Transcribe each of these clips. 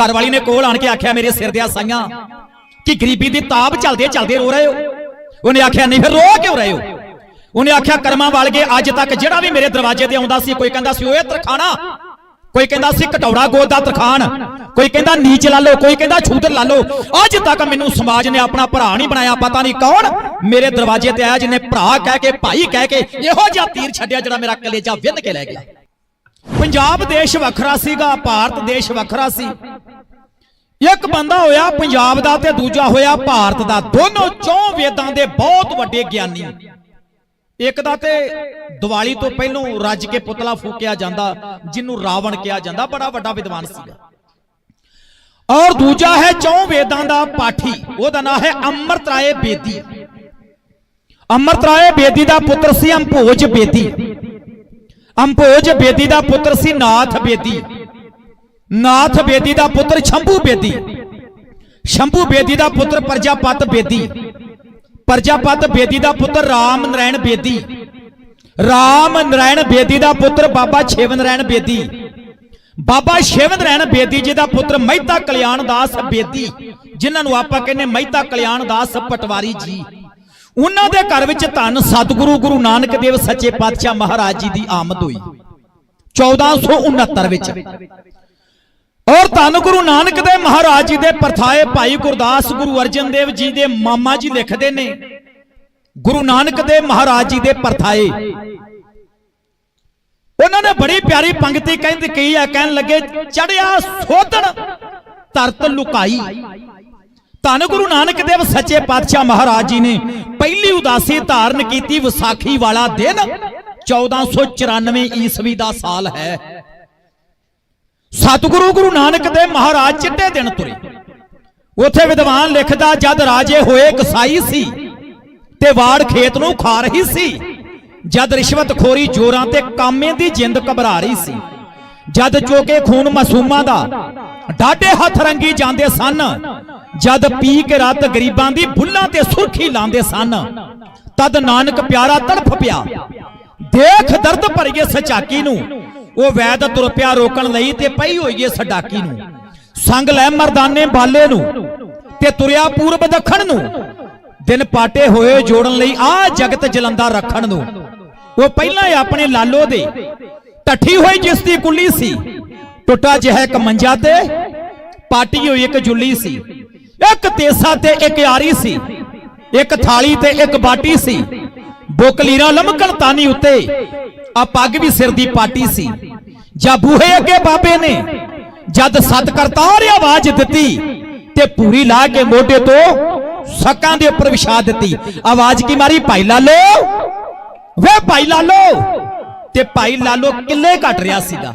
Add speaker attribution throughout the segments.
Speaker 1: ਘਰ ਵਾਲੀ ਨੇ ਕੋਲ ਆਣ ਕੇ ਆਖਿਆ, ਮੇਰੇ ਸਿਰ ਦੇ ਸਾਈਆਂ, ਕਿ ਗਰੀਬੀ ਦੀ ਤਾਬ ਚੱਲਦੇ ਚੱਲਦੇ ਰੋ ਰਹੇ ਹੋ? ਉਹਨੇ ਆਖਿਆ, ਨਹੀਂ, ਫਿਰ ਰੋ ਕਿਉਂ ਰਹੇ ਹੋ? ਉਹਨੇ ਆਖਿਆ, ਕਰਮਾਂ ਵਾਲਗੇ ਅੱਜ ਤੱਕ ਜਿਹੜਾ ਵੀ ਮੇਰੇ ਦਰਵਾਜ਼ੇ ਤੇ ਆਉਂਦਾ ਸੀ, ਕੋਈ ਕਹਿੰਦਾ ਸੀ, ਓਏ, ਤਰਖਾਣਾ। ਕੋਈ ਕਹਿੰਦਾ ਸੀ ਘਟੌੜਾ ਗੋਦ ਦਾ ਤਰਖਾਨ ਕੋਈ ਕਹਿੰਦਾ, ਨੀਚ ਲਾ ਲਓ। ਕੋਈ ਕਹਿੰਦਾ ਛੂਦਰ ਲਾ ਲਓ। ਅੱਜ ਤੱਕ ਮੈਨੂੰ ਸਮਾਜ ਨੇ ਆਪਣਾ ਭਰਾ ਨਹੀਂ ਬਣਾਇਆ, ਪਤਾ ਨਹੀਂ ਕੌਣ ਮੇਰੇ ਦਰਵਾਜ਼ੇ ਤੇ ਆਇਆ, ਜਿਹਨੇ ਭਰਾ ਕਹਿ ਕੇ, ਭਾਈ ਕਹਿ ਕੇ, ਇਹੋ ਜਿਹਾ ਤੀਰ ਛੱਡਿਆ, ਜਿਹੜਾ ਮੇਰਾ ਕਲੇਜਾ ਵਿੰਨ ਕੇ ਲੈ ਗਿਆ। ਪੰਜਾਬ ਦੇਸ਼ ਵੱਖਰਾ ਸੀਗਾ, ਭਾਰਤ ਦੇਸ਼ ਵੱਖਰਾ ਸੀ। ਇੱਕ ਬੰਦਾ ਹੋਇਆ ਪੰਜਾਬ ਦਾ ਤੇ ਦੂਜਾ ਹੋਇਆ ਭਾਰਤ ਦਾ। ਦੋਨੋਂ ਚੌਂ ਵੇਦਾਂ ਦੇ ਬਹੁਤ ਵੱਡੇ ਗਿਆਨੀ। ਇੱਕ ਦਾ ਤੇ ਦੀਵਾਲੀ ਤੋਂ ਪਹਿਲਾਂ ਰੱਜ ਕੇ ਪੁਤਲਾ ਫੂਕਿਆ ਜਾਂਦਾ, ਜਿਹਨੂੰ ਰਾਵਣ ਕਿਹਾ ਜਾਂਦਾ, ਬੜਾ ਵੱਡਾ ਵਿਦਵਾਨ ਸੀਗਾ। ਔਰ ਦੂਜਾ ਹੈ ਚੌਂ ਵੇਦਾਂ ਦਾ ਪਾਠੀ, ਉਹਦਾ ਨਾਮ ਹੈ ਅੰਮ੍ਰਿਤ ਰਾਏ ਬੇਦੀ। ਅੰਮ੍ਰਿਤ ਰਾਏ ਬੇਦੀ ਦਾ ਪੁੱਤਰ ਸੀ ਅੰਭੋਜ ਬੇਦੀ। ਅੰਭੋਜ ਬੇਦੀ ਦਾ ਪੁੱਤਰ ਸੀ ਨਾਥ ਬੇਦੀ। ਨਾਥ ਬੇਦੀ ਦਾ ਪੁੱਤਰ ਸ਼ੰਭੂ ਬੇਦੀ। ਸ਼ੰਭੂ ਬੇਦੀ ਦਾ ਪੁੱਤਰ ਪ੍ਰਜਾਪਤ ਬੇਦੀ। ਪ੍ਰਜਾਪਤ ਬੇਦੀ ਦਾ ਪੁੱਤਰ ਰਾਮ ਨਰਾਇਣ ਬੇਦੀ। ਰਾਮ ਨਰਾਇਣ ਬੇਦੀ ਦਾ ਪੁੱਤਰ ਬਾਬਾ ਛੇਵਨ ਨਰਾਇਣ ਬੇਦੀ। ਬਾਬਾ ਛੇਵਨ ਨਰਾਇਣ ਬੇਦੀ ਜੀ ਦਾ ਪੁੱਤਰ ਮਹਿਤਾ ਕਲਿਆਣ ਦਾਸ ਬੇਦੀ, ਜਿਨ੍ਹਾਂ ਨੂੰ ਆਪਾਂ ਕਹਿੰਦੇ ਮਹਿਤਾ ਕਲਿਆਣ ਦਾਸ ਪਟਵਾਰੀ ਜੀ। ਉਹਨਾਂ ਦੇ ਘਰ ਵਿੱਚ ਧੰਨ ਸਤਿਗੁਰੂ ਗੁਰੂ ਨਾਨਕ ਦੇਵ ਸੱਚੇ ਪਾਤਸ਼ਾਹ ਮਹਾਰਾਜ ਜੀ ਦੀ ਆਮਦ ਹੋਈ। 1469 ਵਿੱਚ। ਔਰ ਧੰਨ ਗੁਰੂ ਨਾਨਕ ਦੇ ਮਹਾਰਾਜ ਜੀ ਦੇ ਪਰਥਾਏ ਭਾਈ ਗੁਰਦਾਸ ਗੁਰੂ ਅਰਜਨ ਦੇਵ ਜੀ ਦੇ ਮਾਮਾ ਜੀ ਲਿਖਦੇ ਨੇ, ਗੁਰੂ ਨਾਨਕ ਦੇ ਮਹਾਰਾਜ ਜੀ ਦੇ ਪਰਥਾਏ। ਉਹਨਾਂ ਨੇ ਬੜੀ ਪਿਆਰੀ ਪੰਕਤੀ ਕਹਿੰਦੇ, ਕਹੀ ਆ, ਕਹਿਣ ਲੱਗੇ, ਚੜਿਆ ਸੋਧਣ ਤਰਤ ਲੁਕਾਈ। ਧੰਨ ਗੁਰੂ ਨਾਨਕ ਦੇਵ ਸੱਚੇ ਪਾਤਸ਼ਾਹ ਮਹਾਰਾਜ ਜੀ ਨੇ ਪਹਿਲੀ ਉਦਾਸੀ ਧਾਰਨ ਕੀਤੀ ਵਿਸਾਖੀ ਵਾਲਾ ਦਿਨ 1494 ਈਸਵੀ ਦਾ ਸਾਲ ਹੈ। ਸਤਿਗੁਰੂ ਗੁਰੂ ਨਾਨਕ ਦੇ ਮਹਾਰਾਜ ਚਿੱਟੇ ਦਿਨ ਤੁਰੇ। ਉਥੇ ਵਿਦਵਾਨ ਲਿਖਦਾ, ਜਦ ਰਾਜੇ ਹੋਏ ਕਸਾਈ ਸੀ ਤੇ ਵਾੜ ਖੇਤ ਨੂੰ ਖਾ ਰਹੀ ਸੀ, ਜਦ ਰਿਸ਼ਵਤ ਖੋਰੀ ਜੋਰਾਂ ਤੇ ਕਾਮੇ ਦੀ ਜਿੰਦ ਘਬਰਾ ਰਹੀ ਸੀ, ਜਦ ਚੋਕੇ ਖੂਨ ਮਾਸੂਮਾਂ ਦਾ ਡਾਢੇ ਹੱਥ ਰੰਗੀ ਜਾਂਦੇ ਸਨ, ਜਦ ਪੀ ਕੇ ਰਾਤ ਗਰੀਬਾਂ ਦੀ ਬੁੱਲਾਂ ਤੇ ਸੁਰਖੀ ਲਾਉਂਦੇ ਸਨ, ਤਦ ਨਾਨਕ ਪਿਆਰਾ ਤੜਫ ਪਿਆ। ਦੇਖ ਦਰਦ ਭਰੀਏ ਸਚਾਕੀ ਨੂੰ ਉਹ ਵੈਦ ਤੁਰ ਪਿਆ ਰੋਕਣ ਲਈ ਤੇ ਪਈ ਹੋਈਏ ਸਡਾਕੀ ਨੂੰ। ਸੰਗ ਲੈ ਮਰਦਾਨੇ ਬਾਲੇ ਨੂੰ ਤੇ ਤੁਰਿਆ ਪੂਰਬ ਦੱਖਣ ਨੂੰ। ਦਿਨ ਪਾਟੇ ਹੋਏ ਜੋੜਨ ਲਈ ਆ ਜਗਤ ਜਲੰਦਾ ਰੱਖਣ ਨੂੰ। ਉਹ ਪਹਿਲਾਂ ਹੀ ਆਪਣੇ ਲਾਲੋ ਦੇ ਟੱਠੀ ਹੋਈ ਜਿਸ ਦੀ ਕੁੱਲੀ ਸੀ। ਟੁੱਟਾ ਜਿਹਾ ਇੱਕ ਮੰਜਾ ਤੇ ਪਾਟੀ ਹੋਈ ਇੱਕ ਜੁੱਲੀ ਸੀ। ਇੱਕ ਤੇਸਾ ਤੇ ਇੱਕ ਯਾਰੀ ਸੀ। ਇੱਕ ਥਾਲੀ ਤੇ ਇੱਕ ਬਾਟੀ ਸੀ। ਬੋਕਲੀਰਾ ਲਮਕਣ ਤਾਨੀ ਉੱਤੇ। ਆ ਪੱਗ ਵੀ ਸਿਰ ਦੀ ਪਾਟੀ ਸੀ। ਜਾਂ ਬੂਹੇ ਅੱਗੇ ਬਾਬੇ ਨੇ ਜਦ ਸਤ ਕਰਤਾਰ ਆਵਾਜ਼ ਦਿੱਤੀ ਤੇ ਪੂਰੀ ਲਾ ਕੇ ਮੋਢੇ ਤੋਂ ਸੱਕਾਂ ਦੇ ਉੱਪਰ ਵਿਛਾ ਦਿੱਤੀ। ਆਵਾਜ਼ ਕੀ ਮਾਰੀ? ਭਾਈ ਲਾਲੋ। ਵੇ ਭਾਈ ਲਾਲੋ। ਤੇ ਭਾਈ ਲਾਲੋ ਕਿੱਲੇ ਘਟ ਰਿਹਾ ਸੀਗਾ।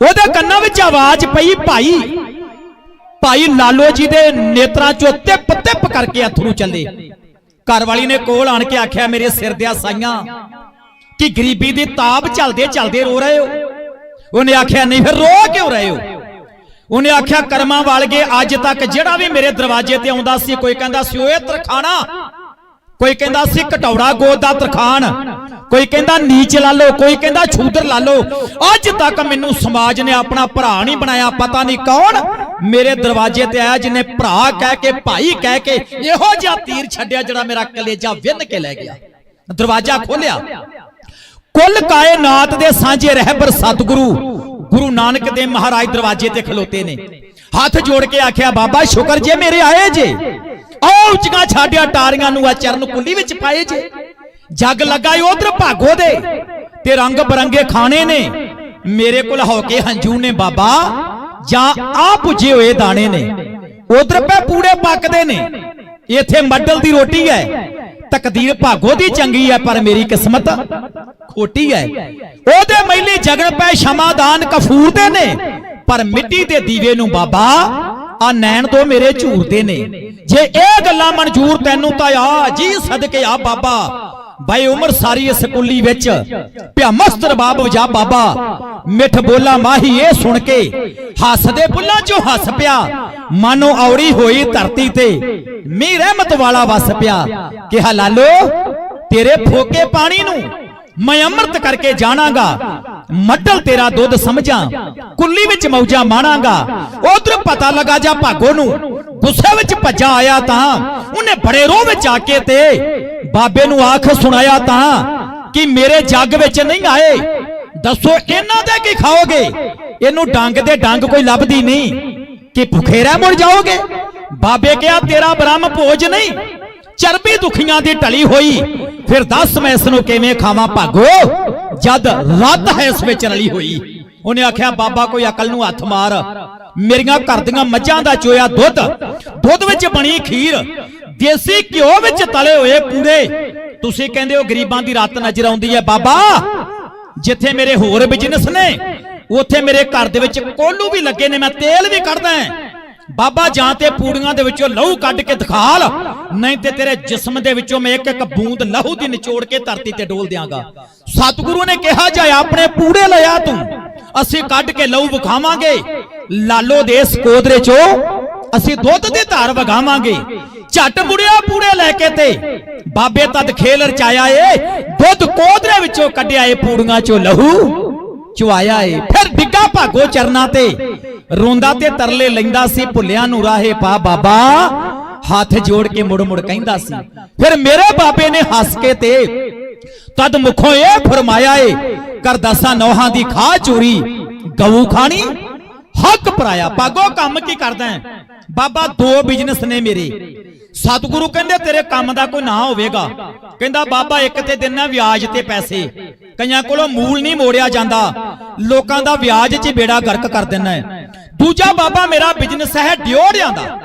Speaker 1: ਉਹਦੇ ਕੰਨਾਂ ਵਿੱਚ ਆਵਾਜ਼ ਪਈ, ਭਾਈ ਭਾਈ ਲਾਲੋ ਜੀ ਦੇ ਨੇਤਰਾਂ ਚੋਂ ਤਿੱਪ ਤਿੱਪ ਕਰਕੇ ਅਥਰੂ ਚੱਲੇ। ਘਰ ਵਾਲੀ ਨੇ ਕੋਲ ਆਣ ਕੇ ਆਖਿਆ, ਮੇਰੇ ਸਿਰ ਦੇ ਸਾਈਆਂ ਕਿ ਗਰੀਬੀ ਦੀ ਤਾਪ ਚੱਲਦੇ ਚੱਲਦੇ ਰੋ ਰਹੇ ਹੋ? ਉਹਨੇ ਆਖਿਆ, ਨਹੀਂ ਫਿਰ ਰੋ ਕਿਉਂ ਰਹੇ ਹੋ? ਉਹਨੇ ਆਖਿਆ, ਕਰਮਾਂ ਵਾਲਗੇ ਅੱਜ ਤੱਕ ਜਿਹੜਾ ਵੀ ਮੇਰੇ ਦਰਵਾਜ਼ੇ ਤੇ ਆਉਂਦਾ ਸੀ, ਕੋਈ ਕਹਿੰਦਾ ਸੀ, ਓਏ ਤਰਖਾਣਾ। ਕੋਈ ਕਹਿੰਦਾ ਸੀ ਘਟੌੜਾ ਗੋਦ ਦਾ ਤਰਖਾਨ ਕੋਈ ਕਹਿੰਦਾ, ਨੀਚ ਲਾ ਲਓ। ਕੋਈ ਕਹਿੰਦਾ, ਛੂਦਰ ਲਾ ਲਓ। ਅੱਜ ਤੱਕ ਮੈਨੂੰ ਸਮਾਜ ਨੇ ਆਪਣਾ ਭਰਾ ਨਹੀਂ ਬਣਾਇਆ। ਪਤਾ ਨਹੀਂ ਕੌਣ ਮੇਰੇ ਦਰਵਾਜ਼ੇ ਤੇ ਆਇਆ, ਜਿਹਨੇ ਭਰਾ ਕਹਿ ਕੇ, ਭਾਈ ਕਹਿ ਕੇ, ਇਹੋ ਜਿਹਾ ਤੀਰ ਛੱਡਿਆ, ਜਿਹੜਾ ਮੇਰਾ ਕਲੇਜਾ ਵਿੰਨ ਕੇ ਲੈ ਗਿਆ। ਦਰਵਾਜ਼ਾ ਖੋਲਿਆ ਕੁੱਲ ਕਾਇਨਾਤ ਦੇ ਸਾਂਝੇ ਰਹਿਬਰ ਸਤਿਗੁਰੂ, ਗੁਰੂ ਨਾਨਕ ਦੇ ਮਹਾਰਾਜ ਦਰਵਾਜ਼ੇ ਤੇ ਖਲੋਤੇ ਨੇ। ਹੱਥ ਜੋੜ ਕੇ ਆਖਿਆ, ਬਾਬਾ, ਸ਼ੁਕਰ ਜੇ ਮੇਰੇ ਆਏ ਜੇ। ਆਓ ਉੱਚੀਆਂ ਛਾੜਿਆ ਟਾਰੀਆਂ ਨੂੰ, ਆ ਚਰਨ ਕੁੱਲੀ ਵਿੱਚ ਪਾਏ ਜੇ। ਜੱਗ ਲੱਗਾ ਉਧਰ ਭਾਗੋ ਦੇ ਤੇ ਰੰਗ ਬਰੰਗੇ ਖਾਣੇ ਨੇ। ਮੇਰੇ ਕੋਲ ਹੋ ਕੇ ਹੰਝੂ ਨੇ, ਬਾਬਾ। ਜਾਂ ਆ ਪੁੱਜੇ ਹੋਏ ਦਾਣੇ ਨੇ। ਉਧਰ ਪੈ ਪੂੜੇ ਪੱਕਦੇ ਨੇ। ਇੱਥੇ ਮੱਡਲ ਦੀ ਰੋਟੀ ਹੈ। ਤਕਦੀਰ ਭਾਗੋ ਦੀ ਚੰਗੀ ਹੈ, ਪਰ ਮੇਰੀ ਕਿਸਮਤ ਖੋਟੀ ਹੈ। ਉਹਦੇ ਮੈਲੀ ਜਗਣ ਪੈ ਸ਼ਮਾਦਾਨ ਕਫੂਰ ਦੇ ਨੇ, ਪਰ ਮਿੱਟੀ ਦੇ ਦੀਵੇ ਨੂੰ ਬਾਬਾ, ਆ ਨੈਣ ਤੋਂ ਮੇਰੇ ਝੂਰਦੇ ਨੇ। ਜੇ ਇਹ ਗੱਲਾਂ ਮਨਜ਼ੂਰ ਤੈਨੂੰ ਤਾਂ ਆ, ਜੀ ਸਦਕੇ ਆ ਬਾਬਾ। ਬਾਈ ਉਮਰ ਸਾਰੀ ਇਸ ਕੁੱਲੀ ਵਿੱਚ। ਪਿਆ ਮਸਤ ਰਬਾਬ ਵਜਾ ਬਾਬਾ। ਮਿੱਠ ਬੋਲਾ ਮਾਹੀ ਇਹ ਸੁਣ ਕੇ ਹੱਸਦੇ ਬੁੱਲਾਂ ਚੋਂ ਹੱਸ ਪਿਆ। ਮਾਨੋ ਔੜੀ ਹੋਈ ਧਰਤੀ ਤੇ। ਮੀ ਰਹਿਮਤ ਵਾਲਾ ਵਸ ਪਿਆ। ਕਿਹਾ, ਲਾਲੋ, ਤੇਰੇ ਫੋਕੇ ਪਾਣੀ ਨੂੰ ਮੈਂ ਅੰਮ੍ਰਿਤ ਕਰਕੇ ਜਾਣਾਗਾ। ਮੱਡਲ ਤੇਰਾ ਦੁੱਧ ਸਮਝਾਂ। ਕੁੱਲੀ ਵਿੱਚ ਮੌਜਾਂ ਮਾਣਾਂਗਾ। ਉਧਰ ਪਤਾ ਲੱਗਾ ਜਾ ਭਾਗੋ ਨੂੰ। ਗੁੱਸੇ ਵਿੱਚ ਭੱਜਾ ਆਇਆ ਤਾਂ ਉਹਨੇ ਬੜੇ ਰੋਹ ਵਿੱਚ ਆ ਕੇ ਤੇ ਬਾਬੇ ਨੂੰ ਆਖ ਸੁਣਾਇਆ ਤਾਂ ਕਿ ਮੇਰੇ ਜੱਗ ਵਿੱਚ ਨਹੀਂ ਆਏ। ਦੱਸੋ ਇਹਨਾਂ ਦੇ ਕੀ ਖਾਓਗੇ? ਇਹਨੂੰ ਡੰਗ ਦੇ ਡੰਗ ਕੋਈ ਲੱਭਦੀ ਨਹੀਂ। ਕਿ ਭੁਖੇ ਰਹਿ ਮੁੜ ਜਾਓਗੇ? ਬਾਬੇ ਕਿਹਾ, ਤੇਰਾ ਬ੍ਰਹਮ ਭੋਜ ਨਹੀਂ। ਚਰਬੀ ਦੁਖੀਆਂ ਦੀ ਢਲੀ ਹੋਈ। ਫਿਰ ਦੱਸ ਮੈਂ ਇਸ ਨੂੰ ਕਿਵੇਂ ਖਾਵਾਂ ਭਾਗੋ? ਜਦ ਰੱਤ ਹੈ ਇਸ ਵਿੱਚ ਰਲੀ ਹੋਈ। ਉਹਨੇ ਆਖਿਆ, ਬਾਬਾ ਕੋਈ ਅਕਲ ਨੂੰ ਹੱਥ ਮਾਰ। ਮੇਰੀਆਂ ਘਰ ਦੀਆਂ ਮੱਝਾਂ ਦਾ ਚੋਇਆ ਦੁੱਧ। ਦੁੱਧ ਵਿੱਚ ਬਣੀ ਖੀਰ। ਦੇਸੀ ਘਿਓ ਵਿੱਚ ਤਲੇ ਹੋਏ ਪੂੜੇ, ਤੁਸੀਂ ਕਹਿੰਦੇ ਹੋ ਗਰੀਬਾਂ ਦੀ ਰਾਤ ਨਜ਼ਰ ਆਉਂਦੀ ਹੈ ਬਾਬਾ। ਜਿੱਥੇ ਮੇਰੇ ਹੋਰ ਬਿਜ਼ਨਸ ਨੇ, ਉੱਥੇ ਮੇਰੇ ਘਰ ਦੇ ਵਿੱਚ ਕੋਲੂ ਵੀ ਲੱਗੇ ਨੇ, ਮੈਂ ਤੇਲ ਵੀ ਕੱਢਦਾ ਹਾਂ। ਬਾਬਾ, ਜਾਂ ਤੇ ਪੂੜੀਆਂ ਦੇ ਵਿੱਚੋਂ ਲਹੂ ਕੱਢ ਕੇ ਦਿਖਾਲ, ਨਹੀਂ ਤੇ ਤੇਰੇ ਜਿਸਮ ਦੇ ਵਿੱਚੋਂ ਮੈਂ ਇੱਕ ਇੱਕ ਬੂੰਦ ਲਹੂ ਦੀ ਨਿਚੋੜ ਕੇ ਧਰਤੀ ਤੇ ਡੋਲ ਦਿਆਂਗਾ। ਸਤਿਗੁਰੂ ਨੇ ਕਿਹਾ, ਜਾ ਆਪਣੇ ਪੂੜੇ ਲਿਆ ਤੂੰ। ਅਸੀਂ ਕੱਢ ਕੇ ਲਹੂ ਵਿਖਾਵਾਂਗੇ। ਲਾਲੋ ਦੇ ਸਕੋਦਰੇ ਕੋਦਰੇ ਚੋਂ ਅਸੀਂ ਦੁੱਧ ਦੀ ਧਾਰ ਵਗਾਵਾਂਗੇ। ਝੱਟ ਬੁੜਿਆ ਪੂੜੇ ਲੈ ਕੇ ਤੇ ਬਾਬੇ ਤਦ ਖੇਲ ਰਚਾਇਆ ਏ, ਦੁੱਧ ਕੋਦਰੇ ਵਿੱਚੋਂ ਕੱਢਿਆ ਏ, ਪੂੜੀਆਂ ਚੋਂ ਲਹੂ ਚੁਆਇਆ ਏ। ਫਿਰ ਡਿੱਗਾ ਭਾਗੋ ਚਰਨਾ ਤੇ, ਰੋਂਦਾ ਤੇ ਤਰਲੇ ਲੈਂਦਾ ਸੀ, ਭੁੱਲਿਆਂ ਨੂੰ ਰਾਹੇ ਪਾ ਬਾਬਾ, ਹੱਥ ਜੋੜ ਕੇ ਮੁੜ ਮੁੜ ਕਹਿੰਦਾ ਸੀ। ਫਿਰ ਮੇਰੇ ਬਾਬੇ ਨੇ ਹੱਸ ਕੇ ਤੇ ਤਦ ਮੁਖੋਂ ਇਹ ਫਰਮਾਇਆ ਏ ਕਰ ਦਸਾਂ ਨੌਹਾਂ ਦੀ ਖਾ ਚੋਰੀ, ਗਊ ਖਾਣੀ ਹੱਕ ਪਰਾਇਆ ਪਾਗੋ ਕੰਮ ਕੀ ਕਰਦਾ ਹੈ? ਬਾਬਾ, ਦੋ ਬਿਜ਼ਨਸ ਨੇ ਮੇਰੇ। ਸਤਿਗੁਰੂ ਕਹਿੰਦੇ, ਤੇਰੇ ਕੰਮ ਦਾ ਕੋਈ ਨਾ ਹੋਵੇਗਾ। ਕਹਿੰਦਾ, ਬਾਬਾ, ਇੱਕ ਤੇ ਦਿਨਾ ਵਿਆਜ ਤੇ ਪੈਸੇ। ਕਈਆਂ ਕੋਲੋਂ ਮੂਲ ਨਹੀਂ ਮੋੜਿਆ ਜਾਂਦਾ। ਲੋਕਾਂ ਦਾ ਵਿਆਜ 'ਚ ਬੇੜਾ ਗਰਕ ਕਰ ਦਿੰਦਾ ਹੈ। ਦੂਜਾ ਬਾਬਾ, ਮੇਰਾ ਬਿਜ਼ਨਸ ਹੈ ਡਿਓੜਿਆਂ ਦਾ।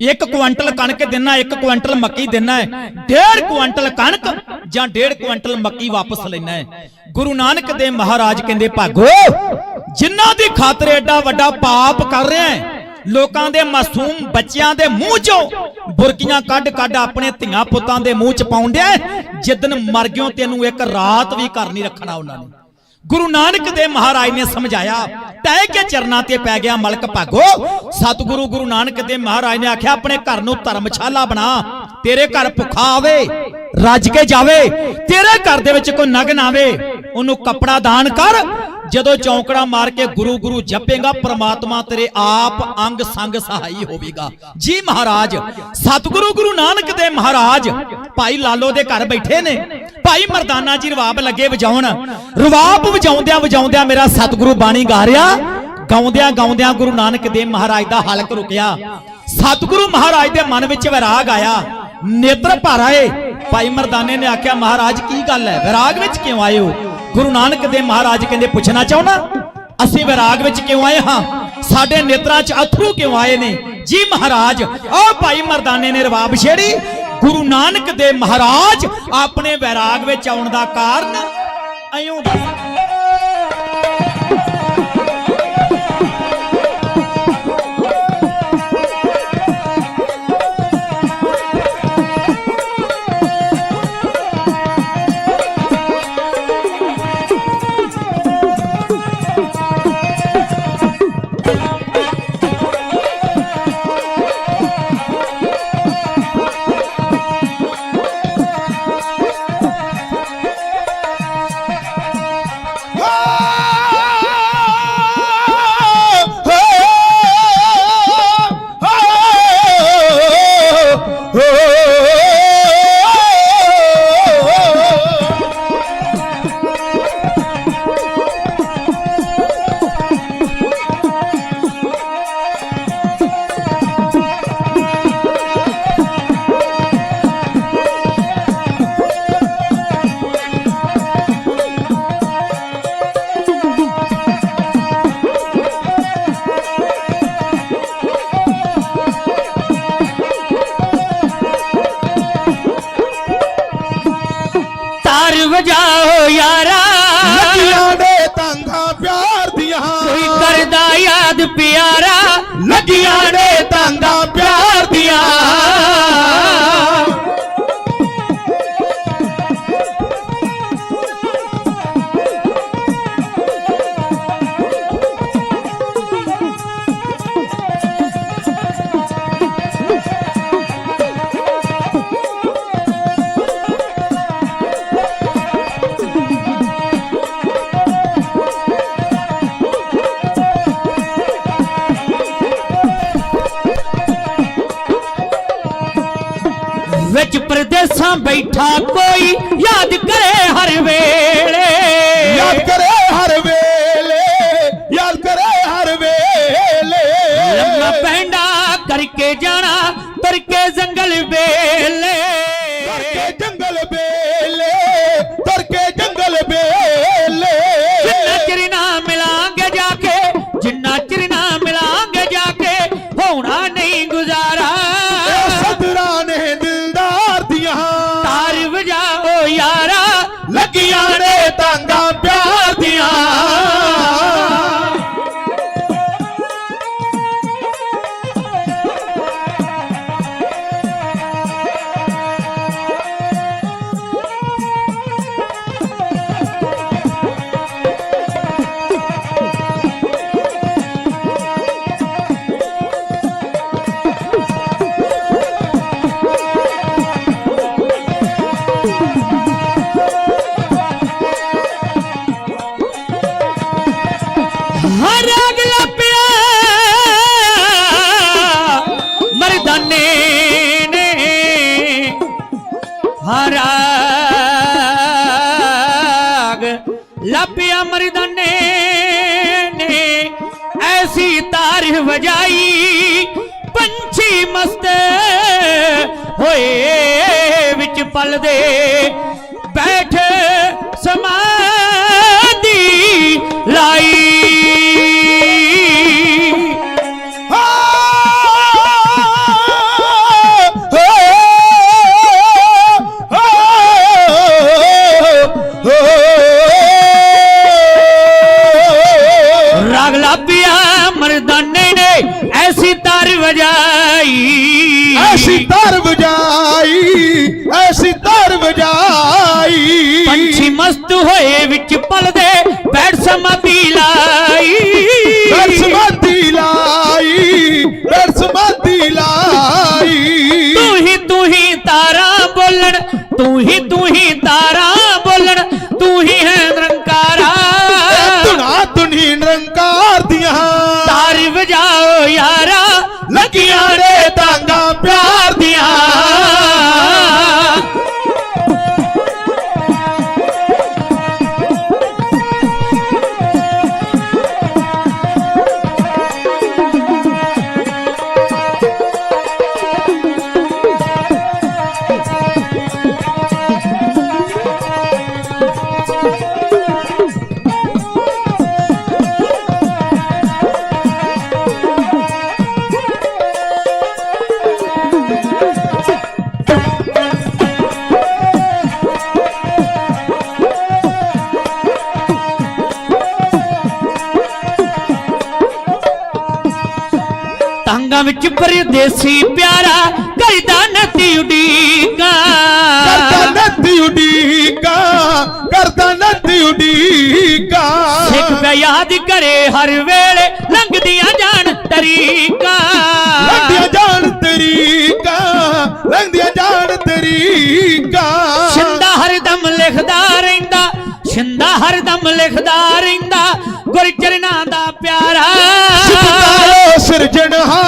Speaker 1: ਇੱਕ ਕੁਇੰਟਲ ਕਣਕ ਦੇਣਾ ਇੱਕ ਕੁਆਂਟਲ ਮੱਕੀ ਦੇਣਾ ਹੈ। ਡੇਢ ਕੁਇੰਟਲ ਕਣਕ ਜਾਂ ਡੇਢ ਕੁਇੰਟਲ ਮੱਕੀ ਵਾਪਸ ਲੈਣਾ ਹੈ। ਗੁਰੂ ਨਾਨਕ ਦੇ ਮਹਾਰਾਜ ਕਹਿੰਦੇ, ਭਾਗੋ, ਜਿਨ੍ਹਾਂ ਦੀ ਖਾਤਰ ਐਡਾ ਵੱਡਾ ਪਾਪ ਕਰ ਰਿਹਾ ਹੈ, ਲੋਕਾਂ ਦੇ ਮਾਸੂਮ ਬੱਚਿਆਂ ਦੇ ਮੂੰਹ ਚੋਂ ਬੁਰਕੀਆਂ ਕੱਢ ਕੱਢ ਆਪਣੇ ਧੀਆਂ ਪੁੱਤਾਂ ਦੇ ਮੂੰਹ ਚ ਪਾਉਂਦਿਆ ਜਿੱਦਨ ਮਰ ਗਿਓ, ਤੈਨੂੰ ਇੱਕ ਰਾਤ ਵੀ ਘਰ ਨਹੀਂ ਰੱਖਣਾ ਉਹਨਾਂ ਨੇ। ਗੁਰੂ ਨਾਨਕ ਦੇ ਮਹਾਰਾਜ ਨੇ ਸਮਝਾਇਆ ਤੈ ਕੇ ਚਰਨਾਂ ਤੇ ਪੈ ਗਿਆ ਮਲਕ ਭਾਗੋ? ਸਤਿਗੁਰੂ ਗੁਰੂ ਨਾਨਕ ਦੇ ਮਹਾਰਾਜ ਨੇ ਆਖਿਆ, ਆਪਣੇ ਘਰ ਨੂੰ ਧਰਮਸ਼ਾਲਾ ਬਣਾ, ਤੇਰੇ ਘਰ ਭੁੱਖਾ ਆਵੇ, ਰੱਜ ਕੇ ਜਾਵੇ, ਤੇਰੇ ਘਰ ਦੇ ਵਿੱਚ ਕੋਈ ਨਗਨ ਆਵੇ, ਉਹਨੂੰ ਕੱਪੜਾ ਦਾਨ ਕਰ ਜਦੋਂ ਚੌਂਕੜਾ ਮਾਰ ਕੇ ਗੁਰੂ ਗੁਰੂ ਜਪੇਗਾ, ਪ੍ਰਮਾਤਮਾ ਤੇਰੇ ਆਪ ਅੰਗ ਸੰਗ ਸਹਾਈ ਹੋਵੇਗਾ। ਜੀ ਮਹਾਰਾਜ, ਸਤਿਗੁਰੂ ਗੁਰੂ ਨਾਨਕ ਦੇ ਮਹਾਰਾਜ, ਭਾਈ ਲਾਲੋ ਦੇ ਘਰ ਬੈਠੇ ਨੇ। ਭਾਈ ਮਰਦਾਨਾ ਜੀ ਰਵਾਬ ਲੱਗੇ ਵਜਾਉਣ। ਰਵਾਬ ਵਜਾਉਂਦਿਆਂ ਵਜਾਉਂਦਿਆਂ ਮੇਰਾ ਸਤਿਗੁਰੂ ਬਾਣੀ ਗਾ ਰਿਹਾ। ਗਾਉਂਦਿਆਂ ਗਾਉਂਦਿਆਂ ਗੁਰੂ ਨਾਨਕ ਦੇਵ ਮਹਾਰਾਜ ਦਾ ਹਲਕ ਰੁਕਿਆ। ਸਤਿਗੁਰੂ ਮਹਾਰਾਜ ਦੇ ਮਨ ਵਿੱਚ ਵਿਰਾਗ ਆਇਆ। ਨੇਤਰ ਭਰ ਆਏ ਭਾਈ ਮਰਦਾਨੇ ਨੇ ਆਖਿਆ, ਮਹਾਰਾਜ, ਕੀ ਗੱਲ ਹੈ? ਵਿਰਾਗ ਵਿੱਚ ਕਿਉਂ ਆਏ ਹੋ? ਗੁਰੂ ਨਾਨਕ ਦੇਵ ਮਹਾਰਾਜ ਕਹਿੰਦੇ, ਪੁੱਛਣਾ ਚਾਹੁੰਦਾ ਅਸੀਂ ਵਿਰਾਗ ਵਿੱਚ ਕਿਉਂ ਆਏ ਹਾਂ? ਸਾਡੇ ਨੇਤਰਾਂ 'ਚ ਅਥਰੂ ਕਿਉਂ ਆਏ ਨੇ? ਜੀ ਮਹਾਰਾਜ ਆਹ ਭਾਈ ਮਰਦਾਨੇ ਨੇ ਰਵਾਬ ਛੇੜੀ, ਗੁਰੂ ਨਾਨਕ ਦੇਵ ਮਹਾਰਾਜ ਆਪਣੇ ਵਿਰਾਗ ਵਿੱਚ ਆਉਣ ਦਾ ਕਾਰਨ ਐਉਂ ਦੱਸ।
Speaker 2: ਵਜਾਓ ਯਾਰਾ।
Speaker 3: ਲੱਗੀਆਂ ਦੇ ਤਾਂਗਾ ਪਿਆਰ ਦੀਆਂ।
Speaker 2: ਕੋਈ ਕਰਦਾ ਯਾਦ ਪਿਆਰਾ।
Speaker 3: ਲੱਗੀਆਂ ਦੇ ਤਾਂਗਾ ਪਿਆਰ ਦੀਆਂ।
Speaker 2: ਬੈਠਾ ਕੋਈ ਯਾਦ ਕਰੇ ਹਰ ਵੇ ਵਜਾਈ। ਪੰਛੀ ਮਸਤ ਹੋਏ ਵਿੱਚ ਪਲਦੇ। ਬੈਠ ਸਮਾਧੀ ਲਾਈ। ਰਾਗ ਲਾਪਿਆ ਮਰਦਾਨੇ ਐਸੀ ਤਾਰ ਵਜਾਈ
Speaker 3: ਐਸੀ ਤਾਰ ਵਜਾਈ ਐਸੀ ਤਾਰ ਵਜਾਈ
Speaker 2: ਪੰਛੀ ਮਸਤ ਹੋਏ ਵਿੱਚ ਪਲਦੇ ਬੈਠ ਸਮਾਧੀ ਲਾਈ
Speaker 3: ਦਰਸਮਾਤੀ ਲਾਈ ਦਰਸਮਾਤੀ ਲਾਈ
Speaker 2: ਤੂੰ ਹੀ ਤੂੰ ਹੀ ਤਾਰਾ ਬੋਲਣ
Speaker 3: ਤਾਂਗਾ
Speaker 2: ਵਿੱਚ ਪਰਦੇਸੀ ਪਿਆਰਾ ਕਰਦਾ ਨਤੀ ਉਡੀਕਾਂ।
Speaker 3: ਕਰਦਾ ਨੱਤੀ ਉਡੀਕਾ ਕਰਦਾ ਨੱਤੀ ਉਡੀਕਾ।
Speaker 2: ਸਿੱਖ ਪਿਆ ਯਾਦ ਕਰੇ ਹਰ ਵੇਲੇ ਲੰਘਦੀਆਂ ਜਾਣ ਤਰੀਕਾਂ।
Speaker 3: ਲੰਘਦੀਆਂ ਜਾਣ ਤਰੀਕਾ ਲੰਘਦੀਆਂ ਜਾਣ ਤਰੀਕਾ।
Speaker 2: ਛਿੰਦਾ ਹਰਦਮ ਲਿਖਦਾ ਰਹਿੰਦਾ ਛਿੰਦਾ ਹਰਦਮ ਲਿਖਦਾ ਰਹਿੰਦਾ। ਗੁਰ ਚਰਨਾਂ ਦਾ ਪਿਆਰਾ अर्जन हा